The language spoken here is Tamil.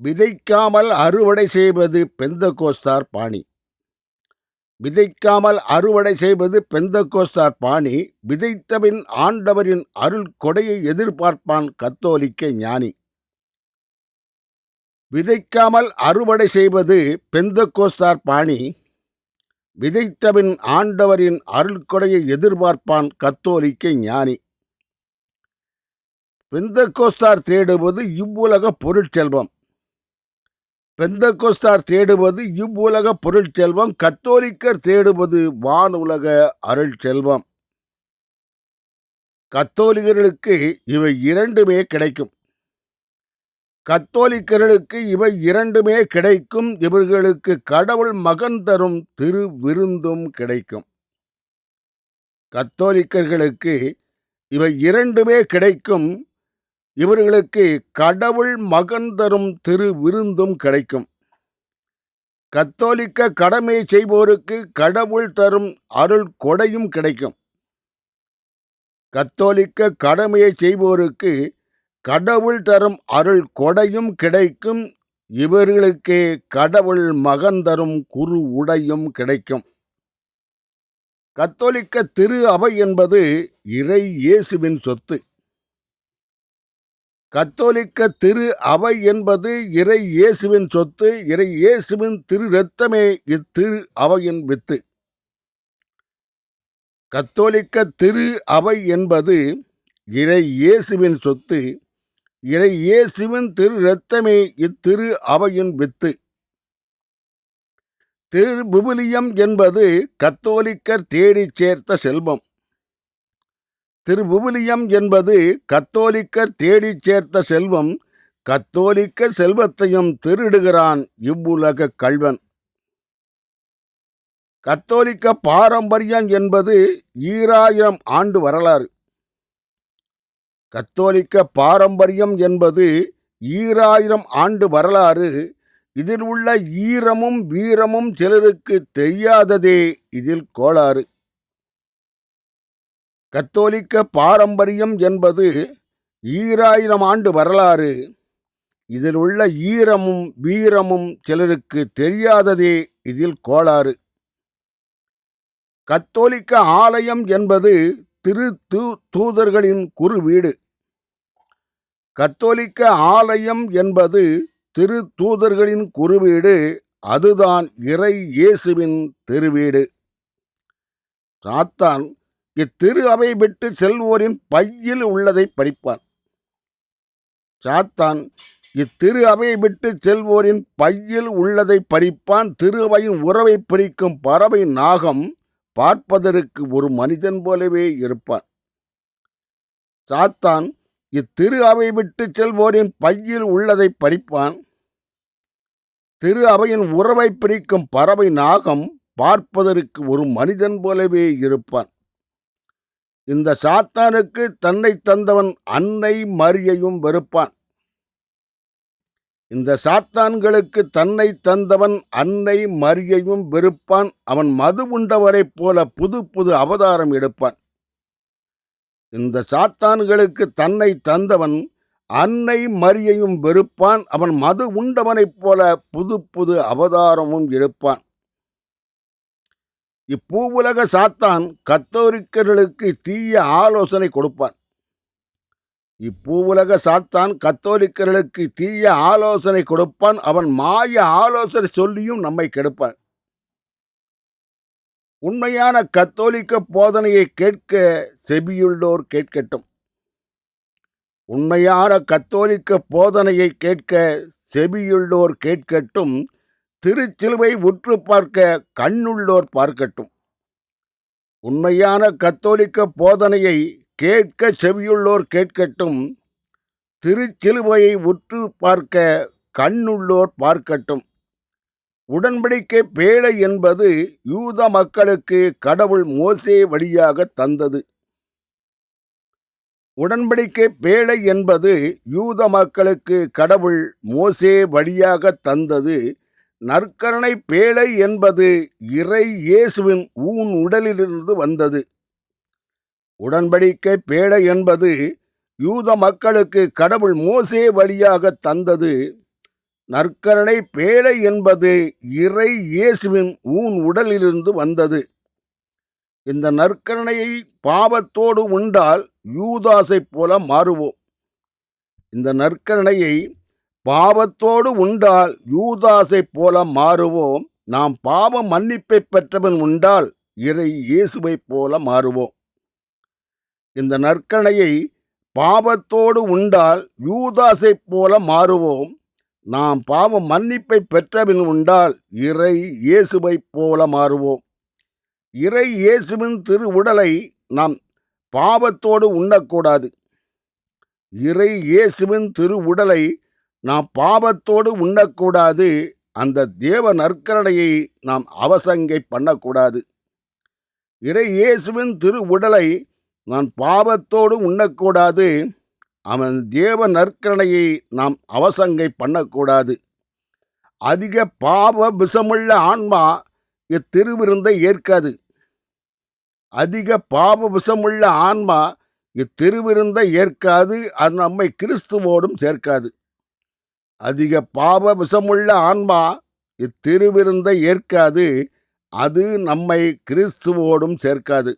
விதைக்காமல் அறுவடை செய்வது பெந்தகோஸ்தார் பாணி. விதைக்காமல் அறுவடை செய்வது பெந்தகோஸ்தார் பாணி விதைத்தபின் ஆண்டவரின் அருள் கொடையை எதிர்பார்ப்பான் கத்தோலிக்க ஞானி. விதைக்காமல் அறுவடை செய்வது பெந்தகோஸ்தார் பாணி விதைத்தபின் ஆண்டவரின் அருள் கொடையை எதிர்பார்ப்பான் கத்தோலிக்க ஞானி. பெந்தகோஸ்தார் தேடுவது இவ்வுலக பொருட்செல்வம். பெந்தகோஸ்தார் தேடுவது இவ்வுலக பொருட்செல்வம் கத்தோலிக்கர் தேடுவது வானுலக அருள் செல்வம். கத்தோலிக்கர்களுக்கு இவை இரண்டுமே கிடைக்கும். கத்தோலிக்கர்களுக்கு இவை இரண்டுமே கிடைக்கும். இவர்களுக்கு கடவுள் மகன் தரும் திரு விருந்தும் கிடைக்கும். கத்தோலிக்கர்களுக்கு இவை இரண்டுமே கிடைக்கும். இவர்களுக்கு கடவுள் மகன் தரும் திரு விருந்தும் கிடைக்கும். கத்தோலிக்க கடமை செய்வோருக்கு கடவுள் தரும் அருள் கொடையும் கிடைக்கும். கத்தோலிக்க கடமையை செய்வோருக்கு கடவுள் தரும் அருள் கொடையும் கிடைக்கும். இவர்களுக்கே கடவுள் மகன் தரும் குரு உடையும் கிடைக்கும். கத்தோலிக்க திரு அவை என்பது இறை இயேசுவின் சொத்து. கத்தோலிக்க திரு அவை என்பது இறை இயேசுவின் சொத்து இறை இயேசுவின் திரு ரத்தமே இத்திரு அவையின் வித்து. கத்தோலிக்க திரு அவை என்பது இறை இயேசுவின் சொத்து இறை இயேசுவின் திரு ரத்தமே இத்திரு அவையின் வித்து. திரு விவிலியம் என்பது கத்தோலிக்கர் தேடிச் சேர்த்த செல்வம். திருவிவிலியம் என்பது கத்தோலிக்கர் தேடிச் சேர்த்த செல்வம் கத்தோலிக்க செல்வத்தையும் திருடுகிறான் இவ்வுலக கல்வன் கத்தோலிக்க பாரம்பரியம் என்பது ஈராயிரம் ஆண்டு வரலாறு. கத்தோலிக்க பாரம்பரியம் என்பது ஈராயிரம் ஆண்டு வரலாறு. இதில் உள்ள ஈரமும் வீரமும் சிலருக்கு தெரியாததே இதில் கோளாறு. கத்தோலிக்க பாரம்பரியம் என்பது ஈராயிரம் ஆண்டு வரலாறு. இதில் உள்ள ஈரமும் வீரமும் சிலருக்கு தெரியாததே இதில் கோளாறு. கத்தோலிக்க ஆலயம் என்பது திரு தூ தூதர்களின் குரு வீடு. கத்தோலிக்க ஆலயம் என்பது திரு தூதர்களின் குருவீடு அதுதான் இறை இயேசுவின் திருவீடு. சாத்தான் இத்திரு அவை விட்டு செல்வோரின் பையில் உள்ளதை பறிப்பான். சாத்தான் இத்திரு அவையை விட்டு செல்வோரின் பையில் உள்ளதை பறிப்பான். திரு அவையின் உறவை பிரிக்கும் பறவை நாகம் பார்ப்பதற்கு ஒரு மனிதன் போலவே இருப்பான். சாத்தான் இத்திரு அவை விட்டு செல்வோரின் பையில் உள்ளதை பறிப்பான். திரு அவையின் உறவை பிரிக்கும் பறவை நாகம் பார்ப்பதற்கு ஒரு மனிதன் போலவே இருப்பான். இந்த சாத்தானுக்கு தன்னை தந்தவன் அன்னை மரியையும் வெறுப்பான். இந்த சாத்தான்களுக்கு தன்னை தந்தவன் அன்னை மரியையும் வெறுப்பான். அவன் மது உண்டவரைப் போல புது புது அவதாரம் எடுப்பான். இந்த சாத்தான்களுக்கு தன்னை தந்தவன் அன்னை மரியையும் வெறுப்பான். அவன் மது உண்டவனைப் போல புது புது அவதாரமும் எடுப்பான். இப்பூவுலக சாத்தான் கத்தோலிக்கர்களுக்கு தீய ஆலோசனை கொடுப்பான். இப்பூவுலக சாத்தான் கத்தோலிக்கர்களுக்கு தீய ஆலோசனை கொடுப்பான். அவன் மாய ஆலோசனை சொல்லியும் நம்மை கெடுப்பான். உண்மையான கத்தோலிக்க போதனையை கேட்க செபியுள்ளோர் கேட்கட்டும். உண்மையான கத்தோலிக்க போதனையை கேட்க செபியுள்ளோர் கேட்கட்டும். திருச்சிலுவை உற்று பார்க்க கண்ணுள்ளோர் பார்க்கட்டும். உண்மையான கத்தோலிக்க போதனையை கேட்க செவியுள்ளோர் கேட்கட்டும். திருச்சிலுவையை உற்று பார்க்க கண்ணுள்ளோர் பார்க்கட்டும். உடன்படிக்கை பேழை என்பது யூத மக்களுக்கு கடவுள் மோசே வழியாக தந்தது. உடன்படிக்கை பேழை என்பது யூத மக்களுக்கு கடவுள் மோசே வழியாக தந்தது. நற்கருணை பேழை என்பது இறை இயேசுவின் ஊன் உடலிலிருந்து வந்தது. உடன்படிக்கை பேழை என்பது யூத மக்களுக்கு கடவுள் மோசே வழியாக தந்தது. நற்கரணை பேழை என்பது இறை இயேசுவின் ஊன் உடலிலிருந்து வந்தது. இந்த நற்கரணையை பாவத்தோடு உண்டால் யூதாசைப் போல மாறுவோம். இந்த நற்கரணையை பாவத்தோடு உண்டால் யூதாசைப் போல மாறுவோம். நாம் பாவ மன்னிப்பை பெற்றவன் உண்டால் இறை இயேசுவைப் போல மாறுவோம். இந்த நற்கணையை பாவத்தோடு உண்டால் யூதாசைப் போல மாறுவோம். நாம் பாவ மன்னிப்பை பெற்றவன் உண்டால் இறை இயேசுவைப் போல மாறுவோம். இறை இயேசுவின் திரு உடலை நாம் பாவத்தோடு உண்ணக்கூடாது. இறை இயேசுவின் திரு உடலை நாம் பாவத்தோடு உண்ணக்கூடாது. அந்த தேவ நற்கரணையை நாம் அவசங்கை பண்ணக்கூடாது. இறை இயேசுவின் திரு உடலை நான் பாவத்தோடு உண்ணக்கூடாது. அவன் தேவ நற்கரணையை நாம் அவசங்கை பண்ணக்கூடாது. அதிக பாவ விஷமுள்ள ஆன்மா இத்திருவிருந்தை ஏற்காது. அதிக பாவ விஷமுள்ள ஆன்மா இத்திருவிருந்தை ஏற்காது. அது நம்மை கிறிஸ்துவோடும் சேர்க்காது. அதிக பாவ விஷமுள்ள ஆன்மா இத்திருவிருந்தை ஏற்காது. அது நம்மை கிறிஸ்துவோடும் சேர்க்காது.